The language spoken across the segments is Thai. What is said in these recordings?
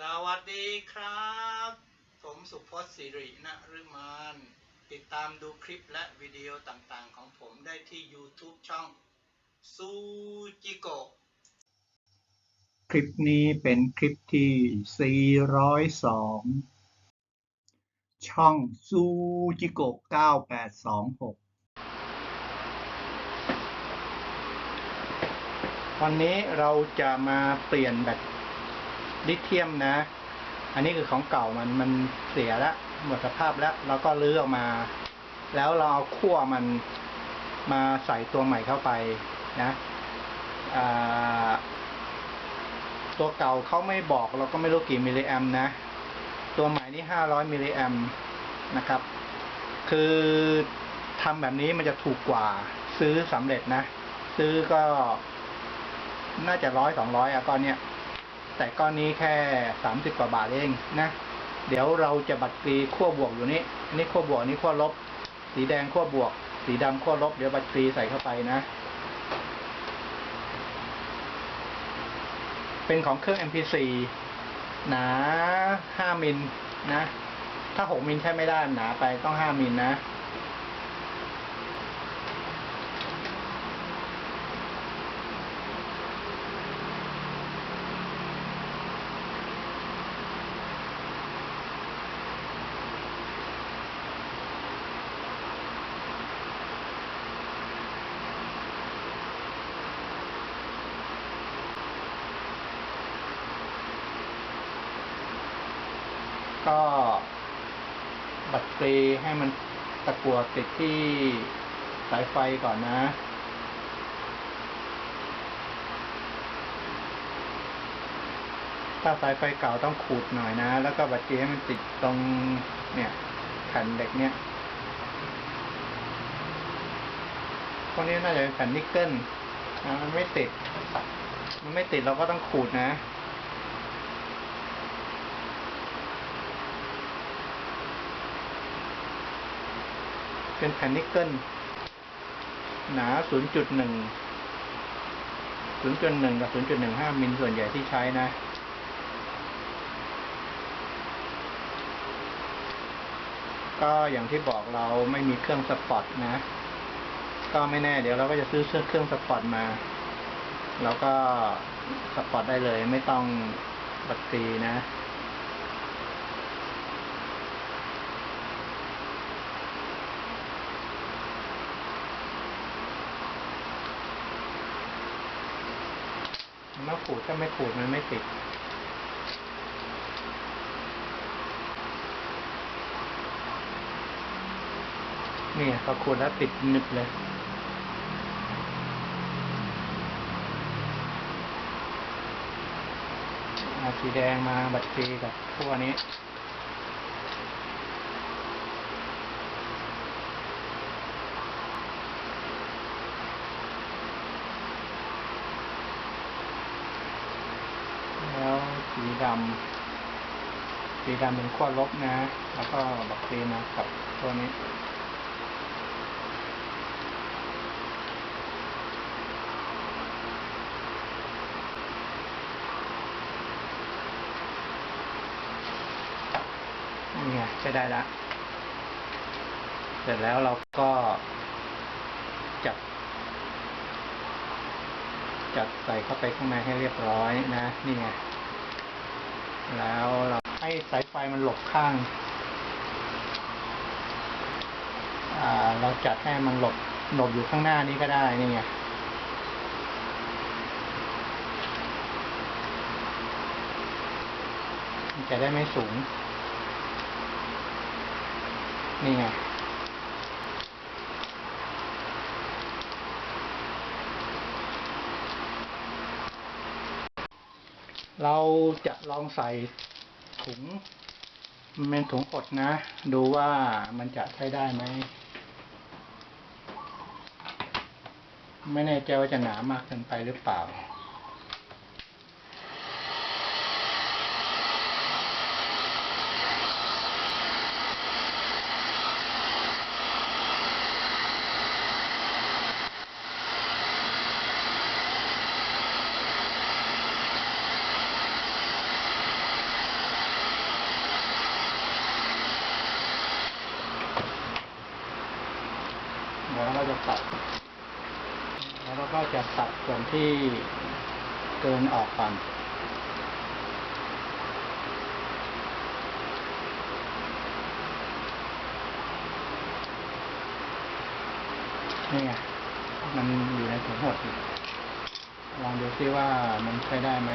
สวัสดีครับ ผมสุพจน์สิรินฤมานติดตามดูคลิปและวิดีโอต่างๆ ของผมได้ที่ YouTube ช่องซูจิโกะคลิปนี้เป็นคลิปที่ 402 ช่องซูจิโกะ9826 วันนี้เราจะมาเปลี่ยนแบต ลิเธียมนะ อันนี้คือของเก่ามันมันเสียแล้วหมดสภาพแล้วเราก็รื้อออกมา แล้วเราเอาขั้วมันมาใส่ตัวใหม่เข้าไปนะตัวเก่าเขาไม่บอกเราก็ไม่รู้กี่มิลลิแอมนะ ตัวใหม่นี่ห้าร้อยมิลลิแอมนะครับ คือทำแบบนี้มันจะถูกกว่าซื้อสำเร็จนะ ซื้อก็น่าจะร้อยสองร้อยอะก้อนเนี้ย แต่ก้อนนี้แค่สามสิบกว่าบาทเองนะ เดี๋ยวเราจะบัตรฟรีขั้วบวกอยู่นี่อันนี้ขั้วบวกอันนี้ขั้วลบ สีแดงขั้วบวก สีดำขั้วลบ เดี๋ยวบัตรฟรีใส่เข้าไปนะ เป็นของเครื่อง MP4 หนาห้ามิลนะ ถ้าหกมิลใช้ไม่ได้หนาไปต้องห้ามิลนะ ก็บัตรฟรีให้มันตะกัวติดที่สายไฟก่อนนะถ้าสายไฟเก่าต้องขูดหน่อยนะ แล้วก็บัตรฟรีให้มันติดตรงเนี่ยแผ่นเหล็กเนี่ยพวกนี้น่าจะเป็นแผ่นนิกเกิลนะมันไม่ติด มันไม่ติดเราก็ต้องขูดนะ เป็นแผ่นนิกเกิลหนา 0.1 0.1 กับ 0.15 มิลส่วนใหญ่ที่ใช้นะ ก็อย่างที่บอกเราไม่มีเครื่องสปอตนะ ก็ไม่แน่เดี๋ยวเราก็จะซื้อเครื่องสปอตมา แล้วก็สปอตได้เลยไม่ต้องบัตรฟรีนะ มันต้อง ขูดถ้าไม่ขูดมันไม่ติดนี่พอขูดแล้วติดนึบเลยเอาสีแดงมาบัดกรีกับพวกนี้ แล้วสีดำสีดำเป็นขั้วลบนะ แล้วก็บัตรฟรีมากับตัวนี้นี่ไงใช้ได้ล้วเสร็จแล้วเราก็จัด จัดใส่เข้าไปข้างในให้เรียบร้อยนะ นี่ไง แล้วเราให้สายไฟมันหลบข้าง อ่า เราจัดให้มันหลบหลบอยู่ข้างหน้านี้ก็ได้นี่ไงจะได้ไม่สูง นี่ไง เราจะลองใส่ถุงมันเป็นถุงอดนะ ดูว่ามันจะใช้ได้ไหม ไม่แน่ใจว่าจะหนามากเกินไปหรือเปล่า จะ ตัด แล้วเราก็จะตัดส่วนที่เกินออกก่อนนี่ไง มันอยู่ในถุงหดลองดูซิว่ามันใช้ได้ไหม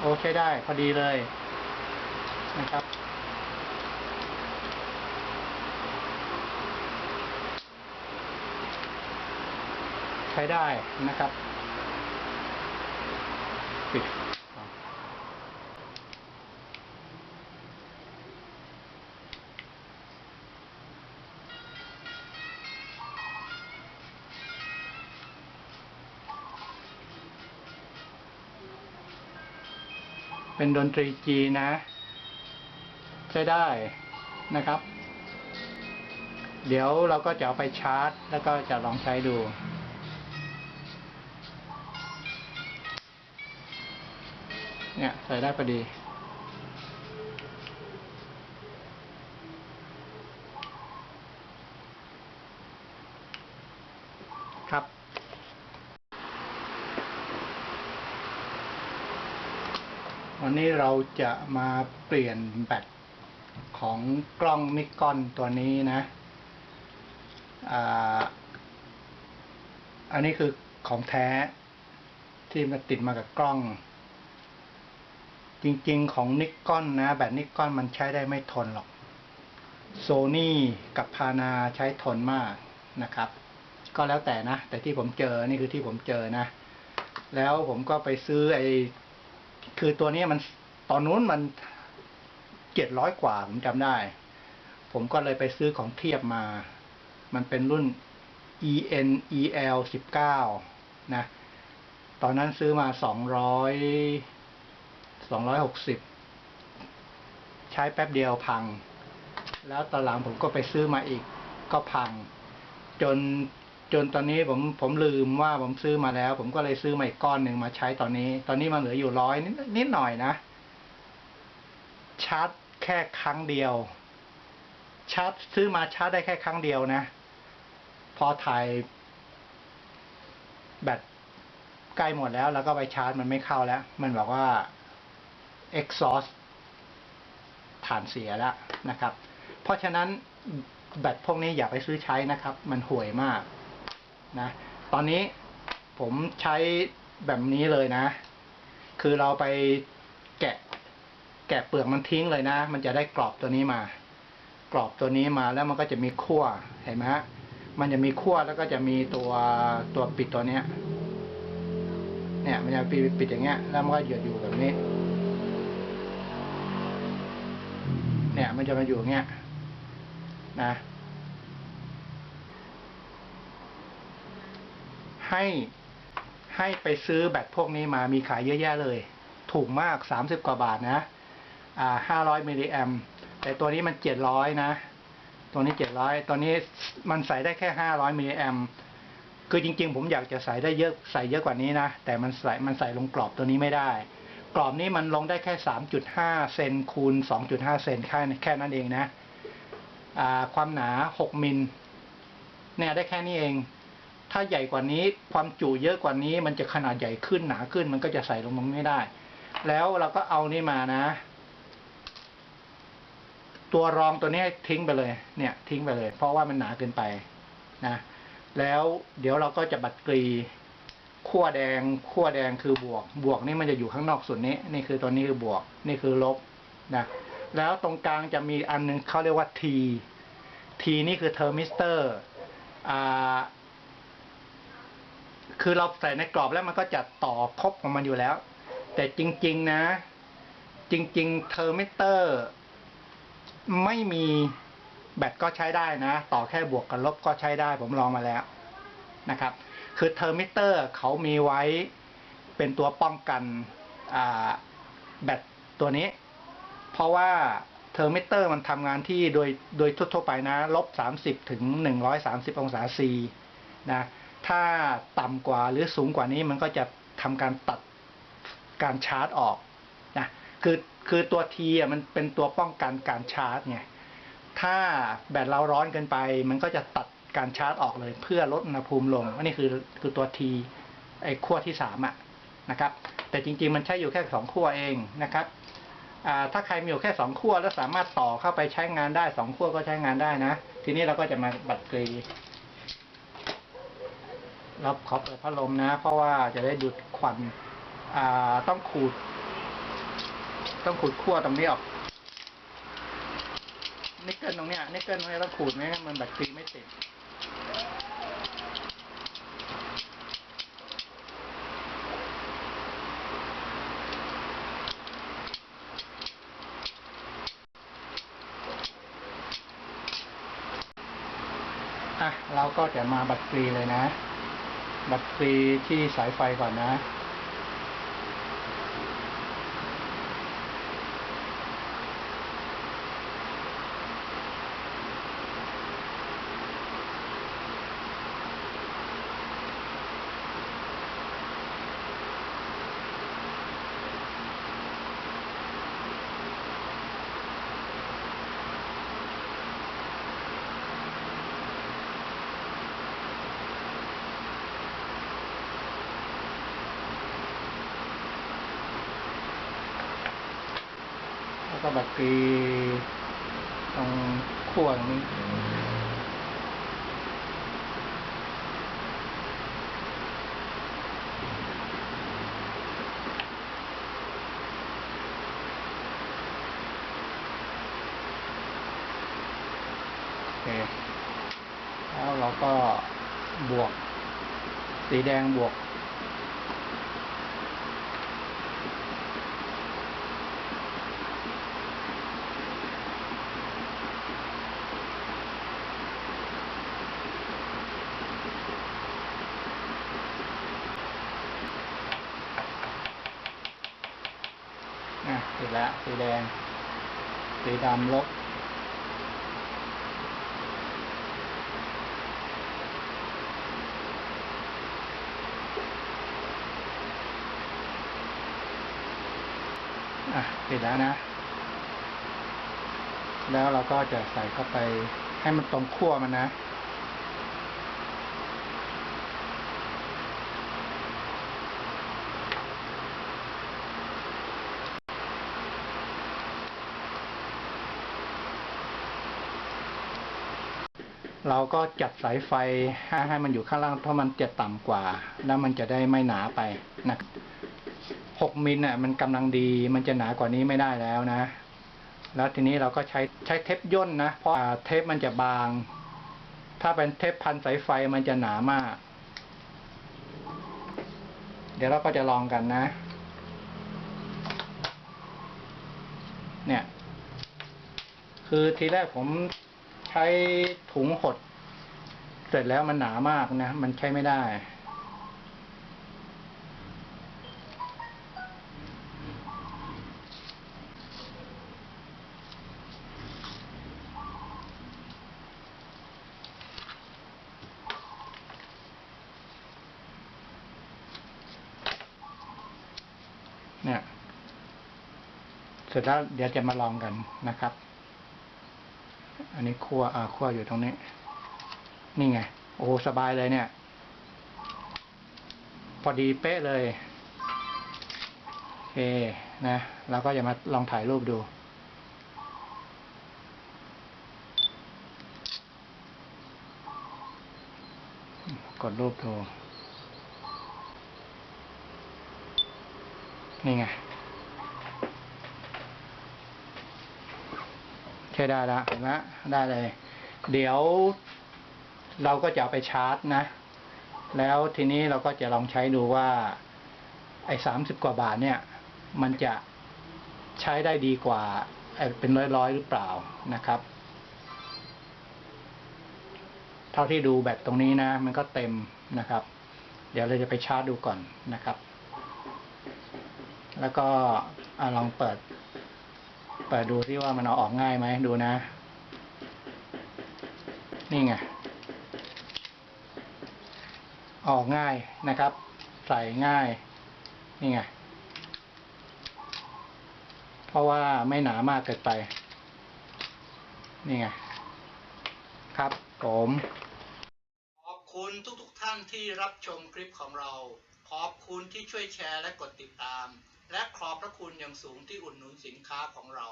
โอ้ใช้ได้ พอดีเลยนะครับ ช้ได้นะครับปิดเป็นดนตรีจีนนะ ใช้ได้นะครับ เดี๋ยวเราก็จะเอาไปชาร์จ แล้วก็จะลองใช้ดู เนี่ยใส่ได้พอดีครับ วันนี้เราจะมาเปลี่ยนแบตของกล้องนิกอนตัวนี้นะอ่าอันนี้คือของแท้ที่มาติดมากับกล้อง จริงๆ ของนิกกอนนะ แบตนิกกอนมันใช้ได้ไม่ทนหรอกโซนี่กับพานาใช้ทนมากนะครับ ก็แล้วแต่นะ แต่ที่ผมเจอนี่คือที่ผมเจอนะ แล้วผมก็ไปซื้อไอ้คือตัวนี้มันตอนนู้นมันเจ็ดร้อยกว่าผมจำได้ ผมก็เลยไปซื้อของเทียบมา มันเป็นรุ่น EN EL สิบเก้านะ ตอนนั้นซื้อมาสองร้อย สองร้อยหกสิบใช้แป๊บเดียวพัง แล้วตอนหลังผมก็ไปซื้อมาอีกก็พัง จนจนตอนนี้ผมผมลืมว่าผมซื้อมาแล้ว ผมก็เลยซื้อมาอีกก้อนหนึ่งมาใช้ตอนนี้ ตอนนี้มันเหลืออยู่ร้อยนิดนิดหน่อยนะชาร์จแค่ครั้งเดียว ชาร์จซื้อมาชาร์จได้แค่ครั้งเดียวนะ พอถ่ายแบตใกล้หมดแล้ว แล้วก็ไปชาร์จมันไม่เข้าแล้ว มันบอกว่า exhaust ฐานเสียแล้วนะครับ เพราะฉะนั้นแบตพวกนี้อย่าไปซื้อใช้นะครับ มันห่วยมากนะตอนนี้ผมใช้แบบนี้เลยนะ คือเราไปแกะ แกะเปลือกมันทิ้งเลยนะ มันจะได้กรอบตัวนี้มา กรอบตัวนี้มาแล้วมันก็จะมีขั้วเห็นไหมฮะมันจะมีขั้วแล้วก็จะมีตัวตัวปิดตัวเนี้ย เนี่ย มันจะปิดปิดอย่างเงี้ย แล้วมันก็หยุดอยู่แบบนี้ เนี่ย มันจะมาอยู่อย่างเงี้ยนะให้ให้ไปซื้อแบตพวกนี้มามีขายเยอะแยะเลย ถูกมากสามสิบกว่าบาทนะ อ่าห้าร้อยมิลลิแอมแต่ตัวนี้มันเจ็ดร้อยนะ ตัวนี้เจ็ดร้อยตัวนี้มันใส่ได้แค่ห้าร้อยมิลลิแอมคือจริงๆ ผมอยากจะใส่ได้เยอะใส่เยอะกว่านี้นะ แต่มันใส่มันใส่ลงกรอบตัวนี้ไม่ได้ รอบนี้มันลงได้แค่สามจุดห้าเซนคูณสองจุดห้าเซนแค่แค่นั้นเองนะความหนาหกมิลเนี่ยได้แค่นี้เอง ถ้าใหญ่กว่านี้ความจุเยอะกว่านี้มันจะขนาดใหญ่ขึ้นหนาขึ้น มันก็จะใส่ลงตรงนี้ได้ แล้วเราก็เอานี่มานะ ตัวรองตัวนี้ทิ้งไปเลย เนี่ยทิ้งไปเลย เพราะว่ามันหนาเกินไปนะ แล้วเดี๋ยวเราก็จะบัดกรี ขั้วแดงขั้วแดงคือบวก บวกนี่มันจะอยู่ข้างนอกส่วนนี้ นี่คือตัวนี้คือบวก นี่คือลบนะแล้วตรงกลางจะมีอันหนึงเขาเรียกว่า T T นี่คือเทอร์มิสเตอร์อ่าคือเราใส่ในกรอบแล้วมันก็จะต่อครบของมันอยู่แล้ว แต่จริง ๆ นะ จริง ๆ เทอร์มิเตอร์ ไม่มีแบตก็ใช้ได้นะ ต่อแค่บวกกับลบก็ใช้ได้ ผมลองมาแล้วนะครับ คือเทอร์มิเตอร์เขามีไว้เป็นตัวป้องกันแบตตัวนี้ เพราะว่าเทอร์มิเตอร์มันทำงานที่โดยโดยทั่วไปนะลบ30ถึง130 องศาซีนะถ้าต่ำกว่าหรือสูงกว่านี้มันก็จะทำการตัดการชาร์จออกนะคือคือตัว T อะมันเป็นตัวป้องกันการชาร์จไงถ้าแบตเราร้อนเกินไป มันก็จะตัด การชาร์จออกเลยเพื่อลดอุณหภูมิลงอันนี้คือคือตัว T ไอ้ขั้วที่สามอะนะครับ แต่จริงๆมันใช้อยู่แค่สองขั้วเองนะครับอ่าถ้าใครมีอยู่แค่สองขั้วแล้วสามารถต่อเข้าไปใช้งานได้สองขั้วก็ใช้งานได้นะ ทีนี้เราก็จะมาบัดกรีเราขอเปิดพัดลมนะ เพราะว่าจะได้ดูดควันอ่าต้องขูด ต้องขูดขั้วตรงนี้ออกนิกเกิลตรงเนี้ยนิกเกิลตรงเนี้ยต้องขูดไม่งั้นมันแบตกรีไม่ติด อะ เรา ก็จะมาบัตรฟรีเลยนะ บัตรฟรีที่สายไฟก่อนนะ แล้วก็บัตรฟรีตรงขั้วตรงนี้โอเคแล้วเราก็บวก สีแดงบวก อะติดแล้วสีแดงามลบอะติดแล้วนะ แล้วเราก็จะใส่เข้าไปให้มันตรงขั้วมันนะ เราก็จัดสายไฟให้ให้มันอยู่ข้างล่างเพราะมันจะต่ำกว่า แล้วมันจะได้ไม่หนาไปนะหกมิลน่ะ มันกำลังดีมันจะหนากว่านี้ไม่ได้แล้วนะ แล้วทีนี้เราก็ใช้ใช้เทปย่นนะ เพราะเทปมันจะบาง ถ้าเป็นเทปพันสายไฟมันจะหนามาก เดี๋ยวเราก็จะลองกันนะ เนี่ย คือทีแรกผม ใช้ถุงหด เสร็จแล้วมันหนามากนะ มันใช้ไม่ได้เนี่ย เสร็จแล้วเดี๋ยวจะมาลองกันนะครับ อันนี้คั่วอ่าคั่วอยู่ตรงนี้ นี่ไง โอ้สบายเลยเนี่ย พอดีเป๊ะเลยโอเคนะเราก็จะมาลองถ่ายรูปดู กดรูปดู นี่ไง ช้ได้แล้วเห็นไหมได้เลย เดี๋ยวเราก็จะเอาไปชาร์จนะ แล้วทีนี้เราก็จะลองใช้ดูว่าไอ้สามสิบกว่าบาทเนี่ย มันจะใช้ได้ดีกว่าไอ้เป็นร้อยๆหรือเปล่านะครับ เท่าที่ดูแบตตรงนี้นะ มันก็เต็มนะครับ เดี๋ยวเราจะไปชาร์จดูก่อนนะครับ แล้วก็อลองเปิด เปิดดูที่ว่ามันเอาออกง่ายไหมดูนะ นี่ไง ออกง่ายนะครับ ใส่ง่าย นี่ไง เพราะว่าไม่หนามากเกินไป นี่ไง ครับผมขอบคุณทุกๆทท่านที่รับชมคลิปของเรา ขอบคุณที่ช่วยแชร์และกดติดตาม และขอบพระคุณอย่างสูงที่อุดหนุนสินค้าของเรา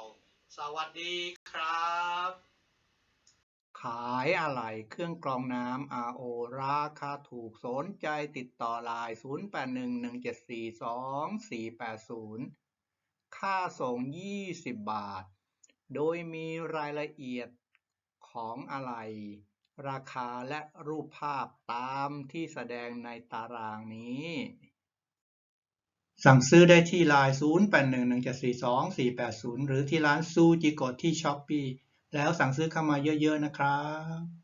สวัสดีครับ ขายอะไหล่เครื่องกรองน้ำ RO ราคาถูกสนใจติดต่อไลน์0811742480 ค่าส่ง 20 บาท โดยมีรายละเอียดของอะไหล่ราคาและรูปภาพตามที่แสดงในตารางนี้ สั่งซื้อได้ที่ไลน์0811742480 หรือที่ร้านซูจิโกะที่ช้อปปีแล้วสั่งซื้อเข้ามาเยอะๆนะครับ